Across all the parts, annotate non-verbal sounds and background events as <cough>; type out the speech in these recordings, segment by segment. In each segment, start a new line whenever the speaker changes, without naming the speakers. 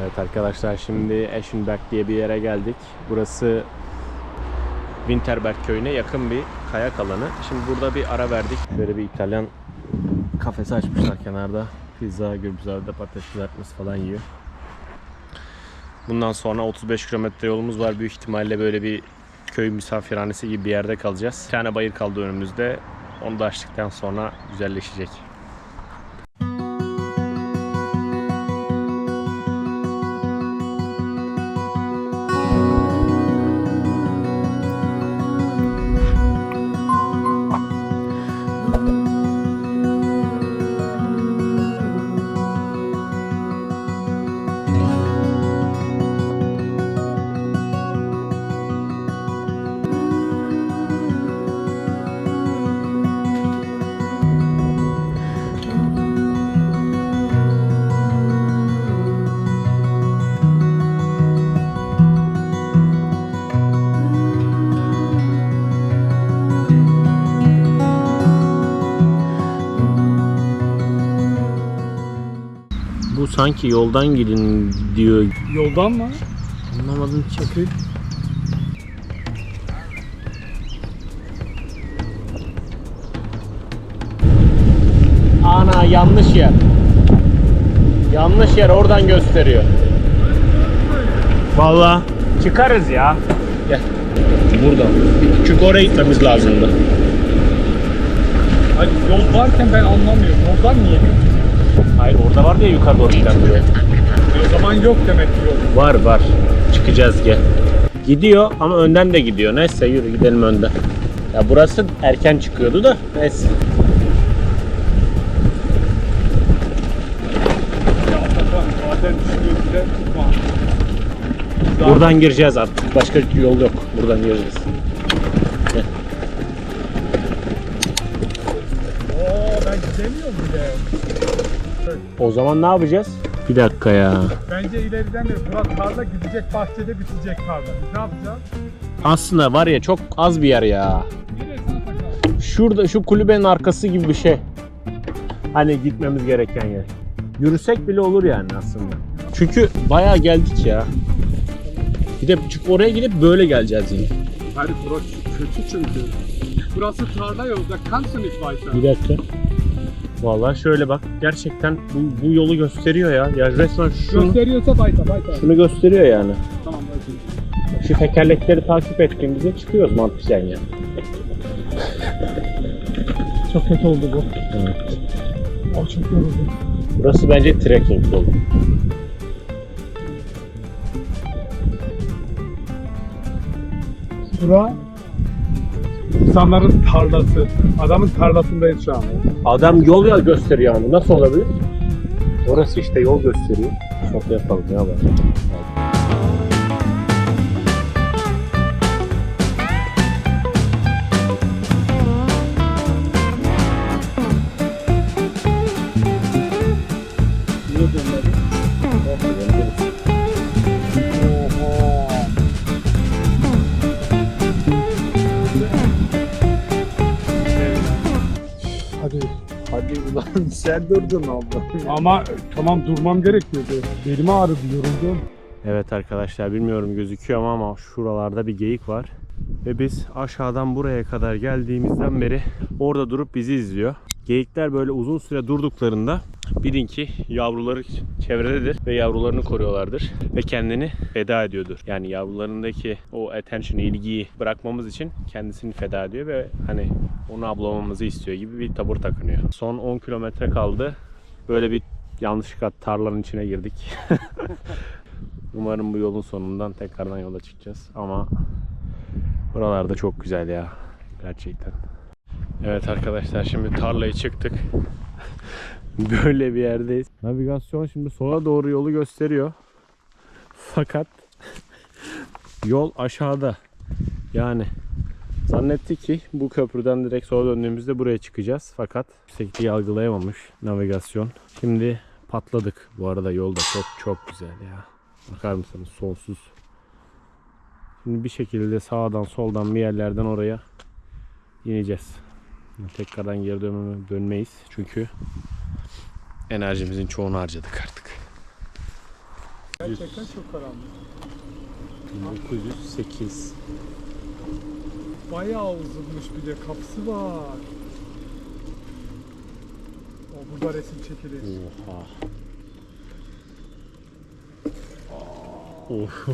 Evet arkadaşlar şimdi Eschenberg diye bir yere geldik. Burası Winterberg köyüne yakın bir kayak alanı. Şimdi burada bir ara verdik. Böyle bir İtalyan kafesi açmışlar kenarda. Pizza, gürbüzade, patates kızartması falan yiyor. Bundan sonra 35 kilometre yolumuz var. Büyük ihtimalle böyle bir köy misafirhanesi gibi bir yerde kalacağız. Bir tane bayır kaldı önümüzde. Onu da açtıktan sonra güzelleşecek. Sanki yoldan gidin diyor.
Yoldan mı?
Anlamadım ki. Ana yanlış yer. Yanlış yer oradan gösteriyor. Vallahi çıkarız ya. Gel. Buradan. Çünkü oraya gitmemiz lazımdı.
Hayır, yol varken ben anlamıyorum. Yoldan niye?
Hayır orada var diye yukarı doğru giden diyor.
O zaman yok demek ki yol.
Var var. Çıkacağız gel. Gidiyor ama önden de gidiyor. Neyse yürü gidelim önden. Ya burası erken çıkıyordu da neyse. Buradan gireceğiz artık. Başka yol yok. Buradan gireceğiz.
Oo ben gidemiyorum bile.
O zaman ne yapacağız? Bir dakika ya.
Bence ileriden bir Murat tarla gidecek bahçede bitecek tarla. Biz ne yapacağız?
Aslında var ya çok az bir yer ya.
Neresine takalım?
Şurada şu kulübenin arkası gibi bir şey. Hani gitmemiz gereken yer. Yürüsek bile olur yani aslında. Çünkü bayağı geldik ya. Bir de çünkü oraya gidip böyle geleceğiz yine.
Hayır burası kötü çünkü. Burası tarla yolda kansın ilk başta.
Bir dakika. Vallahi şöyle bak. Gerçekten bu, bu yolu gösteriyor ya. Ya resmen şunu,
Gösteriyorsa bayta bayta.
şunu gösteriyor yani.
Tamam hadi.
Şu tekerlekleri takip ettiğimizde çıkıyoruz mantıken yani.
Çok kötü oldu bu.
Evet.
O çok yoruldu.
Burası bence trekking yolu.
Bura insanların tarlası. Adamın tarlasındayız şu an.
Adam yol ya gösteriyor ama nasıl olabilir? Orası işte yol gösteriyor. Çok yapalım ya bak.
Sen durdun abla.
Ama tamam durmam gerekiyordu. Belim ağrıdı, yoruldum.
Evet arkadaşlar bilmiyorum gözüküyor mu ama şuralarda bir geyik var. Ve biz aşağıdan buraya kadar geldiğimizden beri orada durup bizi izliyor. Geyikler böyle uzun süre durduklarında bilin ki yavruları çevrededir ve yavrularını koruyorlardır ve kendini feda ediyordur. Yani yavrularındaki o attention, ilgiyi bırakmamız için kendisini feda ediyor ve hani onu avlamamızı istiyor gibi bir tabur takınıyor. Son 10 kilometre kaldı. Böyle bir yanlışlıkla tarlanın içine girdik. <laughs> Umarım bu yolun sonundan tekrardan yola çıkacağız ama buralarda çok güzel ya gerçekten. Evet arkadaşlar şimdi tarlaya çıktık. <laughs> Böyle bir yerdeyiz. Navigasyon şimdi sola doğru yolu gösteriyor. Fakat yol aşağıda. Yani zannettik ki bu köprüden direkt sola döndüğümüzde buraya çıkacağız. Fakat yüksekliği algılayamamış navigasyon. Şimdi patladık. Bu arada yolda çok çok güzel ya. Bakar mısınız sonsuz. Şimdi bir şekilde sağdan soldan bir yerlerden oraya ineceğiz. Tekrardan geri dönme- dönmeyiz. Çünkü enerjimizin çoğunu harcadık artık.
Gerçekten çok karanlık.
1908.
Bayağı uzunmuş bir de kapısı var. O burada resim çekilir.
Oha. Of.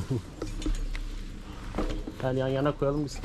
Gel yan yana koyalım biz.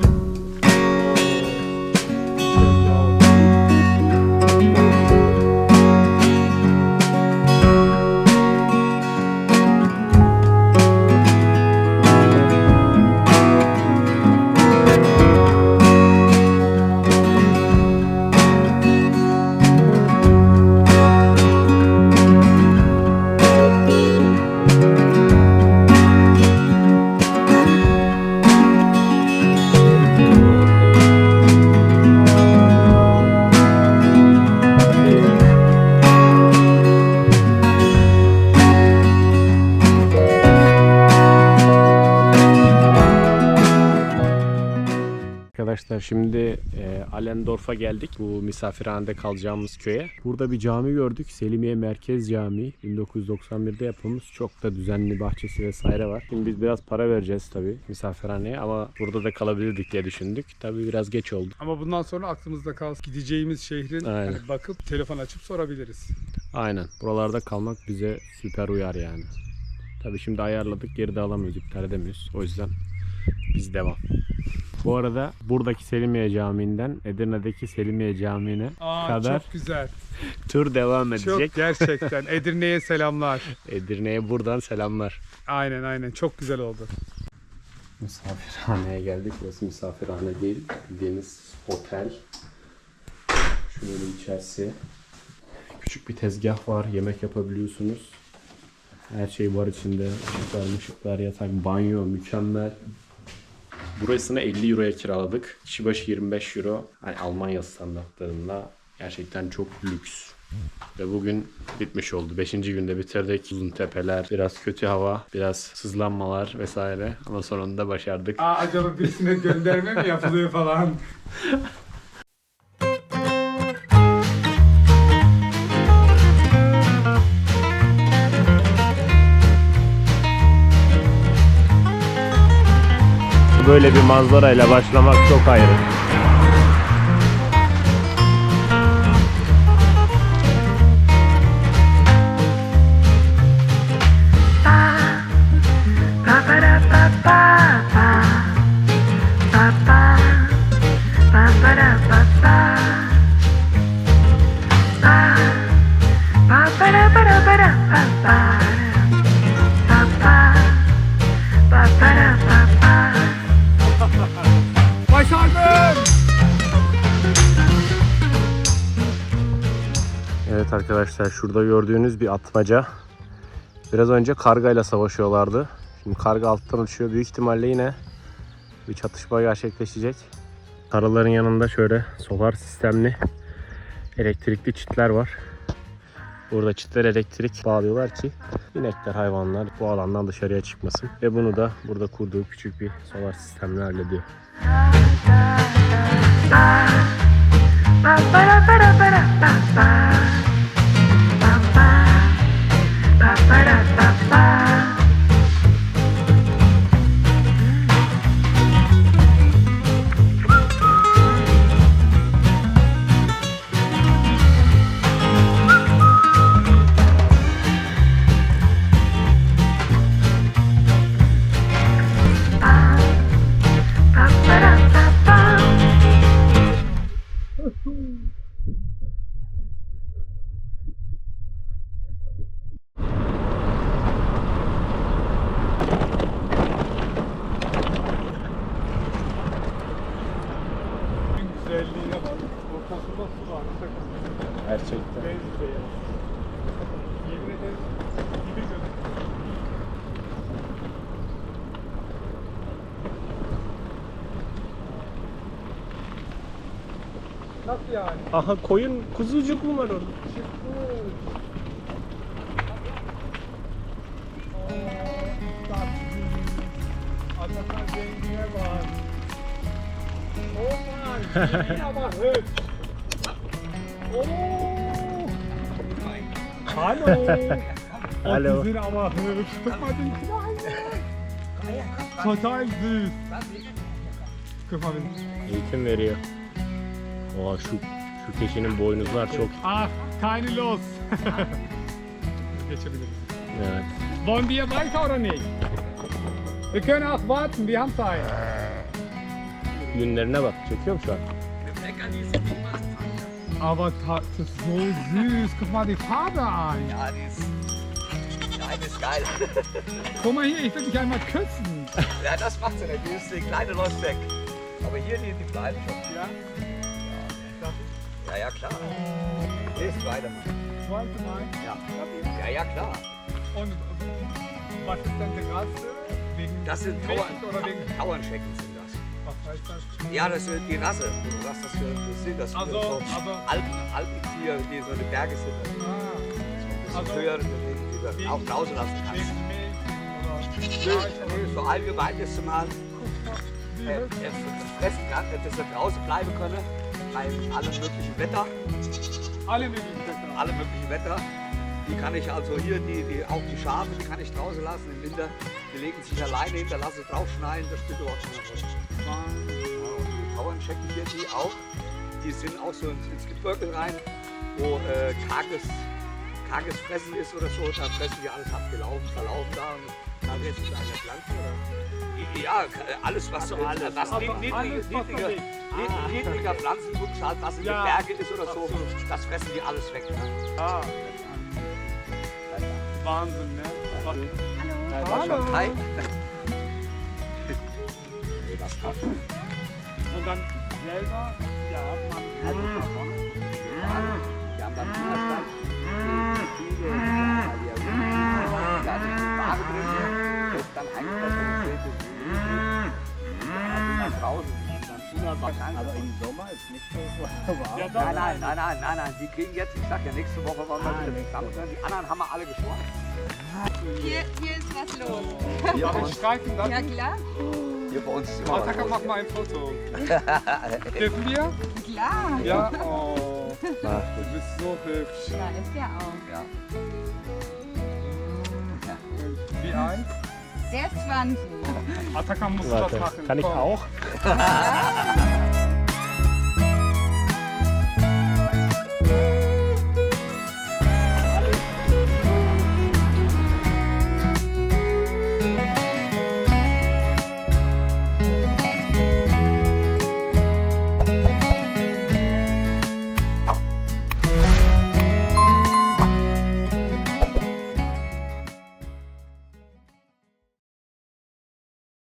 Şimdi e, Allendorf'a geldik. Bu misafirhanede kalacağımız köye. Burada bir cami gördük. Selimiye Merkez Camii. 1991'de yapılmış. Çok da düzenli bahçesi vesaire var. Şimdi biz biraz para vereceğiz tabii misafirhaneye ama burada da kalabilirdik diye düşündük. Tabii biraz geç oldu.
Ama bundan sonra aklımızda kalsın. Gideceğimiz şehrin
Aynen.
hani bakıp telefon açıp sorabiliriz.
Aynen. Buralarda kalmak bize süper uyar yani. Tabii şimdi ayarladık. Geri de alamıyoruz. iptal edemiyoruz. O yüzden biz devam. Bu arada buradaki Selimiye Camii'nden Edirne'deki Selimiye Camii'ne
Aa
kadar
çok güzel. <laughs>
tur devam edecek.
Çok gerçekten. <laughs> Edirne'ye selamlar.
Edirne'ye buradan selamlar.
Aynen aynen. Çok güzel oldu.
Misafirhaneye geldik. Burası misafirhane değil. Bildiğiniz otel. Şöyle içerisi. Küçük bir tezgah var. Yemek yapabiliyorsunuz. Her şey var içinde. Işıklar, ışıklar, yatak, banyo mükemmel. Burasını 50 euroya kiraladık. Kişi başı 25 euro. Hani Almanya standartlarında gerçekten çok lüks. Ve bugün bitmiş oldu. Beşinci günde bitirdik. Uzun tepeler, biraz kötü hava, biraz sızlanmalar vesaire. Ama sonunda başardık.
Aa acaba birisine gönderme mi yapılıyor falan? <laughs>
Böyle bir manzarayla başlamak çok ayrı.
Başardım!
Evet arkadaşlar şurada gördüğünüz bir atmaca. Biraz önce kargayla savaşıyorlardı. Şimdi karga alttan uçuyor. Büyük ihtimalle yine bir çatışma gerçekleşecek. Karaların yanında şöyle solar sistemli elektrikli çitler var. Burada çitler elektrik bağlıyorlar ki inekler, hayvanlar bu alandan dışarıya çıkmasın. Ve bunu da burada kurduğu küçük bir solar sistemle hallediyor.
Ba-da-ba-ba. Yani?
Aha koyun kuzucuk mu var orada?
Hallo.
Hallo.
die sind aber hübsch. Guck mal, die kleinen. Total süß. Guck mal, wie...
Eğitim veriyor. Oha şu şu keçinin boynuzlar çok
Ach, keine Lust. <laughs> Geçebiliriz.
evet.
Wollen wir weiter oder nicht? Wir können auch warten, wir haben Zeit.
Günlerine bak. Çekiyor mu şu an?
Aber das ist so süß. Guck mal die Farbe an.
Ja, die ist. Die eine ist geil. <laughs>
Guck mal hier, ich will dich einmal küssen.
Ja, das macht sie nicht. Die, ist, die kleine läuft weg. Aber hier, die, die bleiben schon.
Ja?
Ja, ja, klar. Lest weiter.
Zweite Mal.
Ja. Ja, ja, klar.
Und was ist denn die Rasse? Wegen
Das sind Tauern,
oder wegen...
Tauernschecken sind das.
Was heißt das?
Ja, das ist die Rasse. Du sagst, das, für- das sind das.
Also,
so
aber...
Alpen, Alpentier, die so eine Berge sind. Das ist
Ah,
ein
Also-
bisschen höher, die du auch draußen lassen kannst. Nö, so allgemein ist es mal.
Wie
äh, äh, fressen kann, äh, dass sie draußen bleiben können. Bei allem möglichen Wetter.
Alle möglichen Wetter.
alle möglichen Wetter. Die kann ich also hier, die, die, auch die Schafe, die kann ich draußen lassen im Winter. Die legen sich alleine hin, da lasse ich draufschneiden, das spielt überhaupt. Ja, und die Bauernschecken hier, die auch, die sind auch so ins, ins Gebirge rein, wo äh, karges, karges Fressen ist oder so, da fressen die alles abgelaufen, verlaufen da und da jetzt ist eine Pflanze oder. Ja, alles was,
Also alles.
was
Aber
niedrige,
alles, was
niedrige,
bewegt.
niedrige, niedriger Pflanzenwuchs halt, was in
Ja,
den Bergen ist oder so, das fressen die alles weg. Ne?
Ah. Wahnsinn, ne? Was-
Hallo. Hi.
Und dann selber, ja, man...
Wir haben dann Hühnerstall. Kühe, da ist die Ware drin. Dann eigentlich das Umfeld. Dann draußen.
Aber im Sommer ist nicht so warm.
Ja,
Nein, nein, nein, nein, nein, nein. Die kriegen jetzt, ich sag ja, nächste Woche wollen wir wieder zusammen. Die anderen haben wir alle geschoren.
Hier, hier ist was los.
Hier bei
Den Streifen dann?
Ja klar,
hier bei uns ist immer los.
mach mal ein Foto. <laughs> Dürfen wir?
klar.
Ja. Oh, <laughs> du bist so hübsch.
Ja, ist ja auch.
Ja.
Wie alt?
Der Swansen.
Atakan musst du das machen.
Kann ich auch? <laughs> <laughs>